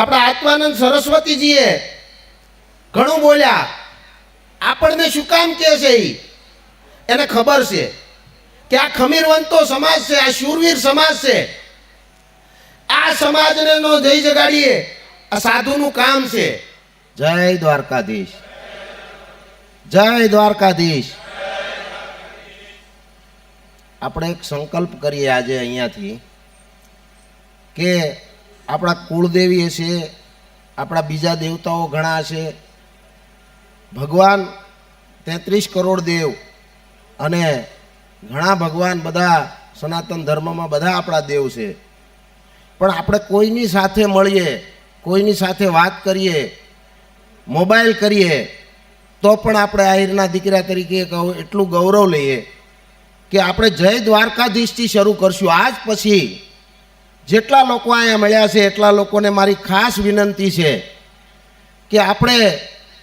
આપણા આત્માનંદ સરસ્વતીજીએ ઘણું બોલ્યા. આપણને શું કામ કહે છે એ એને ખબર છે કે આ ખમીરવંતો સમાજ છે, આ શૂરવીર સમાજ છે. આ સમાજને નો જય જગાડીએ, આ સાધુનું કામ છે. જય દ્વારકાધીશ. જય દ્વારકાધીશ. આપણે એક સંકલ્પ કરીએ આજે અહીંયાથી કે આપણા કુળદેવી હશે આપણા બીજા દેવતાઓ ઘણા હશે ભગવાન તેત્રીસ કરોડ દેવ અને ઘણા ભગવાન બધા સનાતન ધર્મમાં બધા આપણા દેવ છે. પણ આપણે કોઈની સાથે મળીએ, કોઈની સાથે વાત કરીએ, મોબાઈલ કરીએ, તો પણ આપણે આહિરના દીકરા તરીકે ગૌ- એટલું ગૌરવ લઈએ કે આપણે જય દ્વારકાધીશથી શરૂ કરશું. આજ પછી જેટલા લોકો અહીંયા મળ્યા છે, એટલા લોકોને મારી ખાસ વિનંતી છે કે આપણે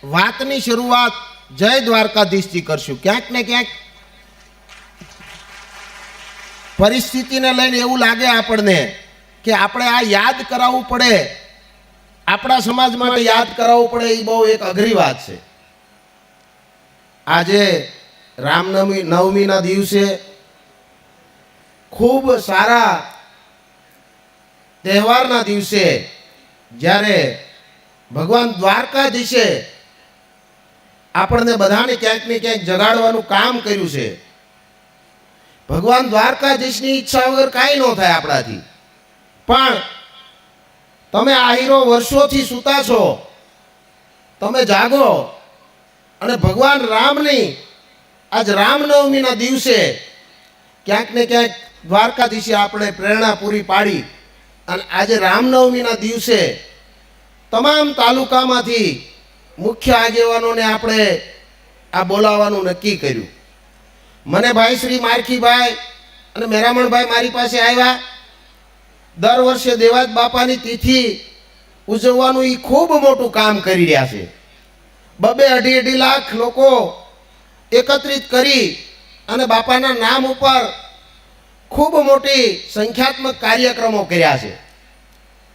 વાતની શરૂઆત જય દ્વારકાધીશથી કરશું. ક્યાંક ને ક્યાંક પરિસ્થિતિને લઈને એવું લાગે આપણને કે આપણે આ યાદ કરાવવું પડે. આપણા સમાજ માટે યાદ કરાવવું પડે, એ બહુ એક અઘરી વાત છે. આજે રામનવમી, નવમીના દિવસે ખૂબ સારા તહેવારના દિવસે જ્યારે ભગવાન દ્વારકાધીશે આપણને બધાને ક્યાંક ને ક્યાંક જગાડવાનું કામ કર્યું છે. ભગવાન દ્વારકાધીશની ઈચ્છા વગર કાંઈ ન થાય આપણાથી. પણ તમે આહીરો વર્ષોથી સૂતા છો, તમે જાગો અને ભગવાન રામની આજ રામનવમીના દિવસે ક્યાંક ને ક્યાંક દ્વારકાધીશે આપણે પ્રેરણા પૂરી પાડી. અને આજે રામનવમીના દિવસે તમામ તાલુકામાંથી મુખ્ય આગેવાનોને આપણે આ બોલાવવાનું નક્કી કર્યું. મને ભાઈ શ્રી મારખીભાઈ અને મેરામણભાઈ મારી પાસે આવ્યા. દર વર્ષે દેવાજ બાપાની તિથિ ઉજવવાનું એ ખૂબ મોટું કામ કરી રહ્યા છે. બબે અઢી અઢી લાખ લોકો એકત્રિત કરી અને બાપાના નામ ઉપર ખૂબ મોટી સંખ્યાત્મક કાર્યક્રમો કર્યા છે.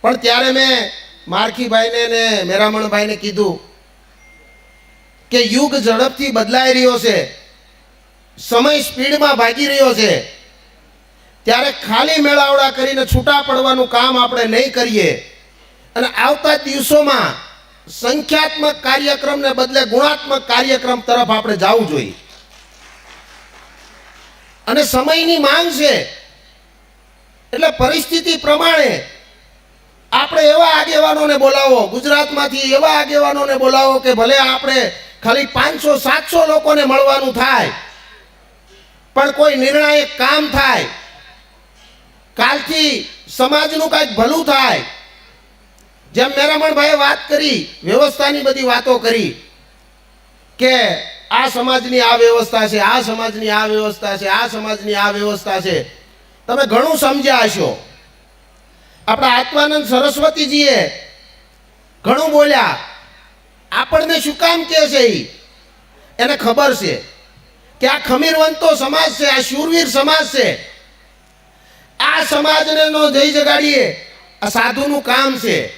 પણ ત્યારે મેં મારખીભાઈને ને મેરામણભાઈને કીધું કે યુગ ઝડપથી બદલાઈ રહ્યો છે, સમય સ્પીડમાં ભાગી રહ્યો છે. ત્યારે ખાલી મેળાવડા કરીને છૂટા પડવાનું કામ આપણે નહીં કરીએ. અને આવતા દિવસોમાં સંખ્યાત્મક કાર્યક્રમને બદલે ગુણાત્મક કાર્યક્રમ તરફ આપણે જવું જોઈએ. અને સમયની માંગ છે. એટલે પરિસ્થિતિ પ્રમાણે આપણે એવા આગેવાનોને બોલાવો, ગુજરાતમાંથી એવા આગેવાનોને બોલાવો કે ભલે આપણે ખાલી પાંચસો, સાતસો લોકોને મળવાનું થાય, પણ કોઈ નિર્ણાયક કામ થાય, કાલથી સમાજનું કાંઈક ભલું થાય. જેમ મેરામણભાઈએ વાત કરી, વ્યવસ્થાની બધી વાતો કરી, કે આ સમાજની આ વ્યવસ્થા છે, આ સમાજની આ વ્યવસ્થા છે, આ સમાજની આ વ્યવસ્થા છે. તમે ઘણું સમજ્યા હશો. આપણા આત્માનંદ સરસ્વતીજીએ ઘણું બોલ્યા. આપણને શું કામ કહે છે એ એને ખબર છે કે આ ખમીરવંતો સમાજ છે, આ શૂરવીર સમાજ છે. આ સમાજને નો જઈ જગાડીએ. આ સાધુનું કામ છે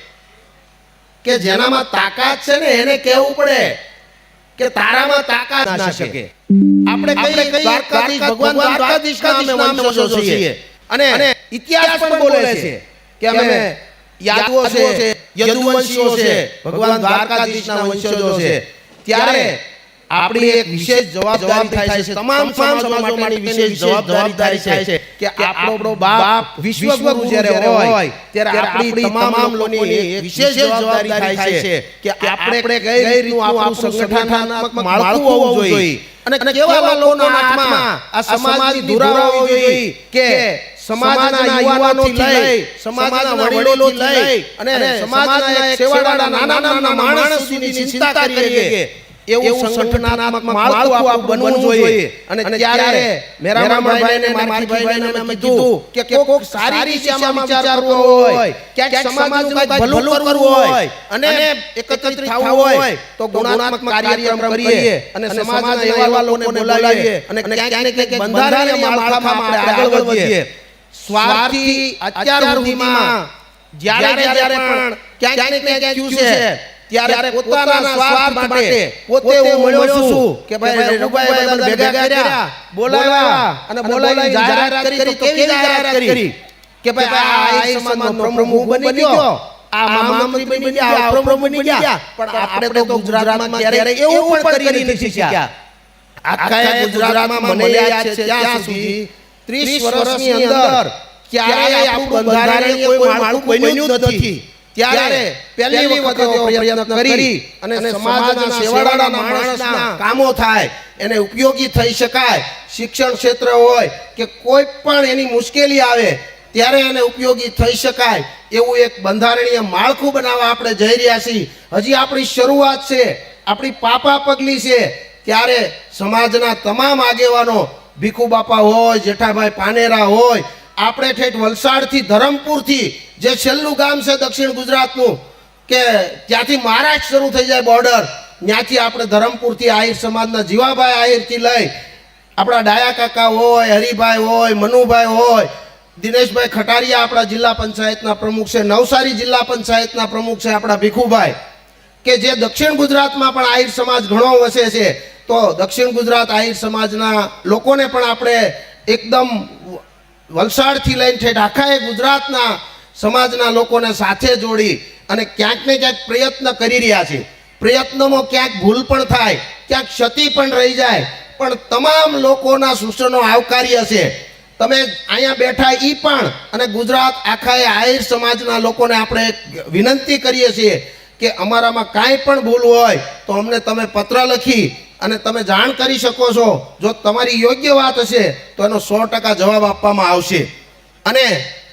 કે જેનામાં તાકાત છે ને એને કહેવું પડે. કે તારામાં તાકાત ના શકે. આપણે કઈ દ્વારકાધીશ ભગવાન દ્વારકાધીશના અમે વંશજો છીએ. અને ઇતિહાસ પણ બોલે છે કે અમે યાદવો છે યદુવંશીઓ છે ભગવાન દ્વારકાધીશના વંશજો છે. ત્યારે આપણી એક વિશેષ જવાબદારી થાય છે તમામ સમાજો માટે વિશેષ જવાબદારી થાય છે કે આપણો બાપ વિશ્વગુરુ જ્યારે હોય ત્યારે આપણી તમામ લોકોની એક વિશેષ જવાબદારી થાય છે કે આપણે કઈ રીતનું આપણું સંગઠનાત્મક માળખું હોવું જોઈએ? અને કેવા લોકોના હાથમાં આ સમાજની ધુરા હોવી જોઈએ કે સમાજના યુવાનોથી લઈ સમાજના વડીલોથી લઈ અને સમાજના એક છેવાડાના નાના નાના માણસ સુધીની ચિંતા કરીએ એવું સંગઠનાત્મક માળખું આપ બનવું જોઈએ. અને ત્યારે મેરામણભાઈ ને મારખીભાઈને અમે કીધું કે કોક સારી દિશામાં આમાં વિચારવું હોય. ક્યાંક સમાજનું કંઈક ભલું કરવું હોય અને એકત્રિત થવું હોય તો ગુણાત્મક કાર્યક્રમ કરીએ અને સમાજના એવા લોકોને બોલાવીએ અને ક્યાંક ને ક્યાંક બંધારણીય માળખામાં આપણે આગળ વધીએ. સ્વાર્થી અત્યાર સુધીમાં જ્યારે જ્યારે પણ ક્યાંક ને ક્યાંક થયું છે ત્યારે પોતાના સ્વાર્થ માટે પોતે હું મળ્યો છું કે ભાઈ રઘુભાઈ ભેગા કર્યા બોલાવ્યા અને બોલાવી જાહેરાત કરી તો કેવી જાહેરાત કરી? કે ભાઈ આ આહિર સમાજનો પ્રમુખ બની ગયો. આ મહામંત્રી બની ગયા આ પ્રમુખ બની ગયા. પણ આપણે તો ગુજરાતમાં ત્યારે એવું પણ કરી નથી શક્યા. આખા ગુજરાતમાં મને યાદ છે ત્યાં સુધી 30 વર્ષની અંદર ક્યારેય આપણું બંધારણીય કોઈ માળખું બન્યું નથી. ત્યારે પહેલી વખત કરી અને સમાજના સેવાળાના માણસના કામો થાય. એને ઉપયોગી થઈ શકાય. શિક્ષણ ક્ષેત્ર હોય કે કોઈ પણ એની મુશ્કેલી આવે ત્યારે એને ઉપયોગી થઈ શકાય. એવું એક બંધારણીય માળખું બનાવવા આપણે જઈ રહ્યા છીએ. હજી આપણી શરૂઆત છે. આપણી પાપા પગલી છે. ત્યારે સમાજના તમામ આગેવાનો ભીખુ બાપા હોય જેઠાભાઈ પાનેરા હોય આપણે ઠેઠ વલસાડથી ધરમપુરથી જે છેલ્લું ગામ છે દક્ષિણ ગુજરાતનું, કે ત્યાંથી મહારાષ્ટ્ર શરૂ થઈ જાય બોર્ડર ત્યાંથી આપણે ધરમપુરથી આહિર સમાજના જીવાભાઈ આહિરથી લઈ આપણા ડાયા કાકા હોય, હરિભાઈ હોય, મનુભાઈ હોય, દિનેશભાઈ ખટારિયા આપણા જિલ્લા પંચાયતના પ્રમુખ છે, નવસારી જિલ્લા પંચાયતના પ્રમુખ છે આપણા ભીખુભાઈ, કે જે દક્ષિણ ગુજરાતમાં પણ આહિર સમાજ ઘણો વસે છે, તો દક્ષિણ ગુજરાત આહિર સમાજના લોકોને પણ આપણે એકદમ વલસાડથી લઈને છે આખા એ ગુજરાતના સમાજના લોકોને સાથે જોડી અને ક્યાંક ને ક્યાંક પ્રયત્ન કરી રહ્યા છે. પ્રયત્નોમાં ક્યાંક ભૂલ પણ થાય, ક્યાંક ક્ષતિ પણ રહી જાય, પણ તમામ લોકોના સૂચનો આવકાર્ય છે. તમે અહીંયા બેઠા એ પણ અને ગુજરાત આખા એ આહિર સમાજના લોકોને આપણે વિનંતી કરીએ છીએ કે અમારામાં કાંઈ પણ ભૂલ હોય તો અમને તમે પત્ર લખી અને તમે જાણ કરી શકો છો, જો તમારી યોગ્ય વાત હશે, તો એનો સો ટકા જવાબ આપવામાં આવશે. અને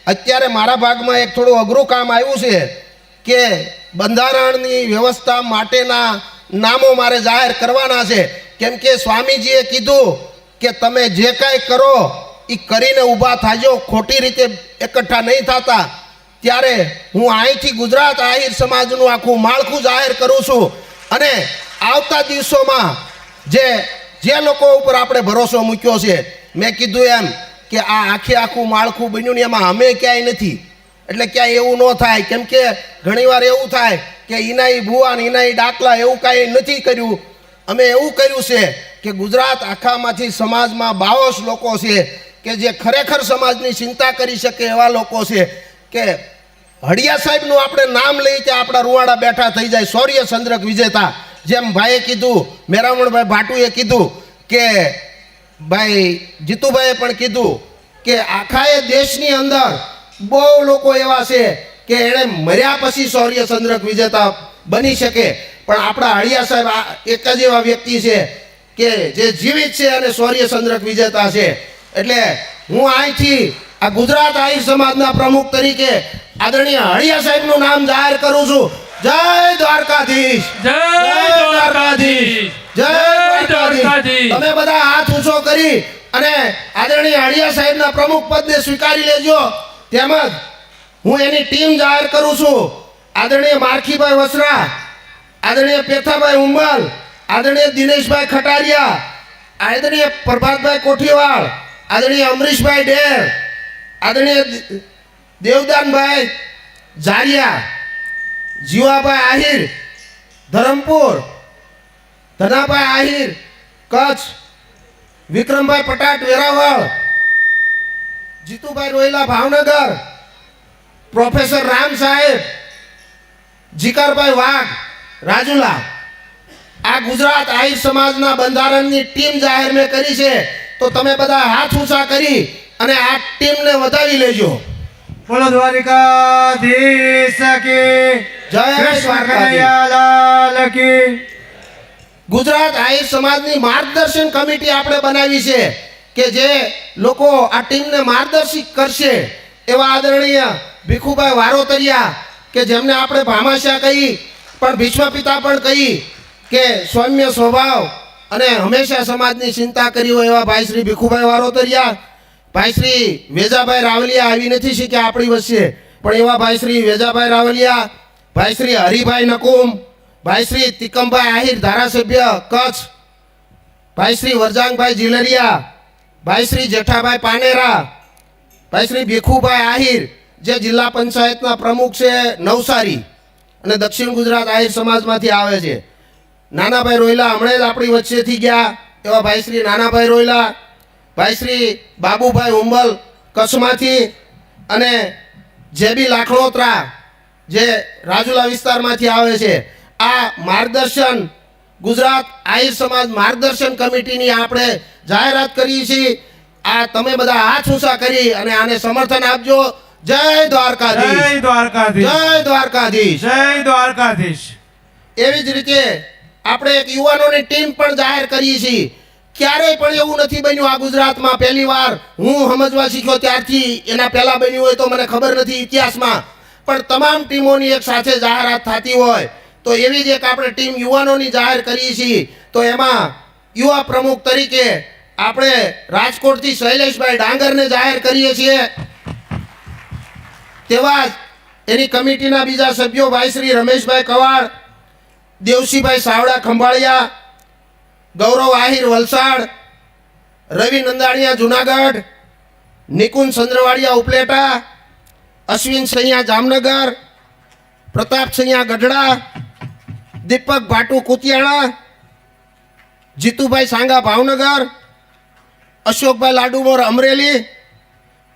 અત્યારે મારા ભાગમાં એક થોડું અઘરું કામ આવ્યું છે કે બંધારણની વ્યવસ્થા માટેના નામો મારે જાહેર કરવાના છે. કેમ કે સ્વામીજીએ કીધું કે તમે જે કાંઈ કરો એ કરીને ઊભા થાજો, ખોટી રીતે એકઠા નહીં થતા. ત્યારે હું અહીંથી ગુજરાત આહિર સમાજનું આખું માળખું જાહેર કરું છું. અને આવતા દિવસોમાં જે જે લોકો ઉપર આપણે ભરોસો મૂક્યો છે, મેં કીધું એમ કે આ આખે આખું માળખું બન્યું ને એમાં અમે ક્યાંય નથી. એટલે ક્યાંય એવું ન થાય. કેમ કે ઘણીવાર એવું થાય કે ઈનાઈ ભુવાન ને ઈનાઈ ડાકલા એવું કાંઈ નથી કર્યું. અમે એવું કર્યું છે કે ગુજરાત આખામાંથી સમાજમાં બાવસ લોકો છે કે જે ખરેખર સમાજની ચિંતા કરી શકે એવા લોકો છે કે હડિયા સાહેબનું આપણે નામ લઈ કે આપણા રૂવાડા બેઠા થઈ જાય. શૌર્ય ચંદ્રક વિજેતા. જેમ ભાઈએ કીધું, મેરામણભાઈ ભાટુએ કીધું કે, ભાઈ, જીતુભાઈએ પણ કીધું કે આખા દેશની અંદર બહુ લોકો એવા છે કે એણે મર્યા પછી શૌર્ય ચંદ્રક વિજેતા બની શકે. પણ આપણા હળિયા સાહેબ એક જ એવા વ્યક્તિ છે કે જે જીવિત છે અને શૌર્ય ચંદ્રક વિજેતા છે. એટલે હું અહીંથી આ ગુજરાત આહિર સમાજના પ્રમુખ તરીકે આદરણીય હળિયા સાહેબનું નામ જાહેર કરું છું. જય દ્વારકાધીશ. જય દ્વારકાધીશ. જય દ્વારકાધીશ. તમે બધા હાથ ઊંચો કરી અને આદરણીય હળિયા સાહેબના પ્રમુખ પદને સ્વીકારી લેજો. તેમજ હું એની ટીમ જાહેર કરું છું. આદરણીય મારખીભાઈ વસરા આદરણીય પેથાભાઈ ઉંબલ આદરણીય દિનેશભાઈ ખટારિયા આદરણીય પ્રભાતભાઈ કોઠીવાળ આદરણીય અમરીશભાઈ ડેર આદરણીય દેવદાનભાઈ ઝારિયા જીવાભાઈ આહિર, ધરમપુર, ધનાભાઈ આહિર, કચ્છ, વિક્રમભાઈ પટાટ, વેરાવળ, જીતુભાઈ રોયલા, ભાવનગર, પ્રોફેસર રામ સાહેબ, જીકરભાઈ વાઘ, રાજુલા. આ ગુજરાત આહિર સમાજના બંધારણની ટીમ જાહેર મેં કરી છે, તો તમે બધા હાથ ઊંચા કરી અને આ ટીમને વધાવી લેજો. બોલો દ્વારિકાધીશ કી જય કનૈયાલાલ કી. ગુજરાત આહિર સમાજની માર્ગદર્શન કમિટી આપણે બનાવી છે કે જે લોકો આ ટીમને માર્ગદર્શિત કરશે એવા આદરણીય ભીખુભાઈ વારોતરિયા કે જેમને આપણે ભામાશા કહી પણ ભીષ્મ પિતા પણ કહી કે સૌમ્ય સ્વભાવ અને હંમેશા સમાજની ચિંતા કરી હોય એવા ભાઈ શ્રી ભીખુભાઈ વારોતરિયા ભાઈ શ્રી વેજાભાઈ રાવલિયા આવી નથી શીખ્યા આપણી વચ્ચે. પણ એવા ભાઈ શ્રી વેજાભાઈ રાવલિયા, ભાઈ શ્રી હરિભાઈ નકુમ, ભાઈ શ્રી તિકમભાઈ આહિર, ધારાસભ્ય કચ્છ, ભાઈ શ્રી વરજાંગભાઈ જીલરિયા, ભાઈ શ્રી જેઠાભાઈ પાનેરા, ભાઈ શ્રી ભીખુભાઈ આહિર, જે જિલ્લા પંચાયતના પ્રમુખ છે નવસારી અને દક્ષિણ ગુજરાત આહિર સમાજમાંથી આવે છે. નાનાભાઈ રોયલા હમણાં જ આપણી વચ્ચેથી ગયા, એવા ભાઈ શ્રી નાનાભાઈ રોયલા ભાઈ શ્રી બાબુભાઈ ઉંબલ કચ્છમાંથી અને જેબી લાખણોત્રા જે રાજુલા વિસ્તારમાંથી આવે છે આ માર્ગદર્શન ગુજરાત આહિર સમાજ માર્ગદર્શન કમિટીની આપણે જાહેરાત કરીએ છીએ. આ તમે બધા હાથ ઊંચા કરી અને આને સમર્થન આપજો. જય દ્વારકાધીશ. જય દ્વારકાધીશ. જય દ્વારકાધીશ. જય દ્વારકાધીશ. એવી જ રીતે આપણે એક યુવાનોની ટીમ પણ જાહેર કરીએ છીએ. ક્યારેય પણ એવું નથી બન્યું આ ગુજરાતમાં. પહેલી વાર હું સમજવા શીખ્યો ત્યારથી એના પહેલા બન્યું હોય તો મને ખબર નથી ઇતિહાસમાં. પણ તમામ ટીમોની એક સાથે જાહેરાત થતી હોય તો એવી જ એક આપણે ટીમ યુવાનોની જાહેર કરીએ છીએ. તો એમાં યુવા પ્રમુખ તરીકે આપણે રાજકોટથી શૈલેષભાઈ ડાંગરને જાહેર કરીએ છીએ. તેવા જ એની કમિટીના બીજા સભ્યો ભાઈ શ્રી રમેશભાઈ કવાડ, દેવસીભાઈ સાવડા ખંભાળિયા ગૌરવ આહિર વલસાડ, રવિ નંદાણીયા જુનાગઢ, નિકુંજ ચંદ્રવાડિયા ઉપલેટા, અશ્વિન સૈયા જામનગર, પ્રતાપ સૈયા ગઢડા, દીપક ભાટુ કુતિયાણા જીતુભાઈ સાંગા ભાવનગર, અશોકભાઈ લાડુમોર અમરેલી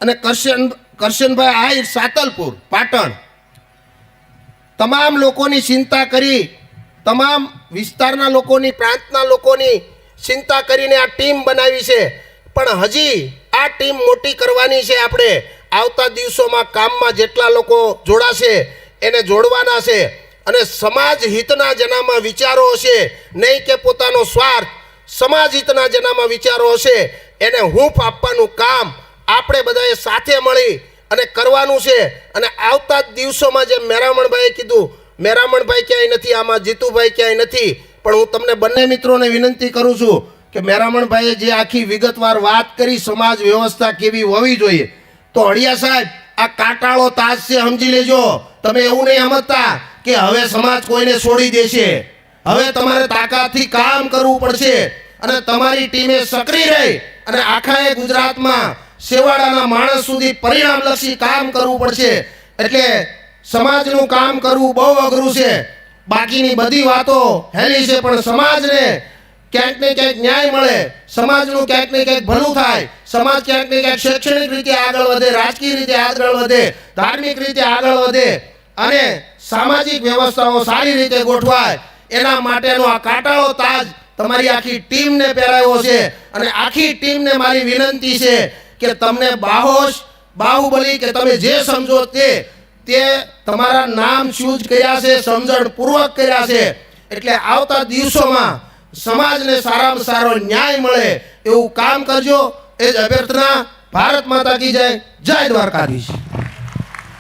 અને કરશન, કરશનભાઈ આહિર સાતલપુર, પાટણ. તમામ લોકોની ચિંતા કરી તમામ વિસ્તારના લોકોની, પ્રાંતના લોકોની ચિંતા કરીને આ ટીમ બનાવી છે. પણ હજી આ ટીમ મોટી કરવાની છે આપણે. આવતા દિવસોમાં કામમાં જેટલા લોકો જોડાશે, એને જોડવાના છે. અને સમાજ હિતના જેનામાં વિચારો હશે, નહીં કે પોતાનો સ્વાર્થ, સમાજ હિતના જેનામાં વિચારો હશે, એને હૂંફ આપવાનું કામ આપણે બધાએ સાથે મળી અને કરવાનું છે. અને આવતા જ દિવસોમાં જેમ મેરામણભાઈએ કીધું મેરામણભાઈ ક્યાંય નથી, આમાં જીતુભાઈ ક્યાંય નથી, પણ હું તમને બંને મિત્રોને વિનંતી કરું છું કે મેરામણભાઈએ જે આખી વિગતવાર વાત કરી, સમાજ વ્યવસ્થા કેવી હોવી જોઈએ. તો હળિયા સાહેબ, આ કાટાળો તાજ છે, સમજી લેજો. તમે એવું નહીં સમજતા કે હવે સમાજ કોઈને છોડી દેશે. હવે તમારે તાકાતથી કામ કરવું પડશે અને તમારી ટીમે સક્રિય રહી અને આખા એ ગુજરાતમાં સેવાડાના માણસ સુધી પરિણામલક્ષી કામ કરવું પડશે. એટલે સમાજનું કામ કરવું બહુ અઘરું છે. બાકીની બધી વાતો હેલી છે, પણ સમાજને ક્યાંક ને ક્યાંક ન્યાય મળે. સમાજનું ક્યાંક ને ક્યાંક ભલું થાય. સમાજ ક્યાંક ને ક્યાંક શૈક્ષણિક રીતે આગળ વધે, રાજકીય રીતે આગળ વધે, ધાર્મિક રીતે આગળ વધે અને સામાજિક વ્યવસ્થાઓ સારી રીતે ગોઠવાય. એના માટેનો આ કાટાળો તાજ તમારી આખી ટીમને પહેરાયો છે. અને આખી ટીમને મારી વિનંતી છે કે તમને બાહોશ, બાહુબલી કે તમે જે સમજો તે તે તમારા નામ ચૂઝ કર્યા છે, સમજણપૂર્વક કર્યા છે. એટલે આવતા દિવસોમાં સમાજને સારામાં સારો ન્યાય મળે એવું કામ કરજો. એ જ અભ્યર્થના ભારત માતા કી જય. જય દ્વારકાધીશ.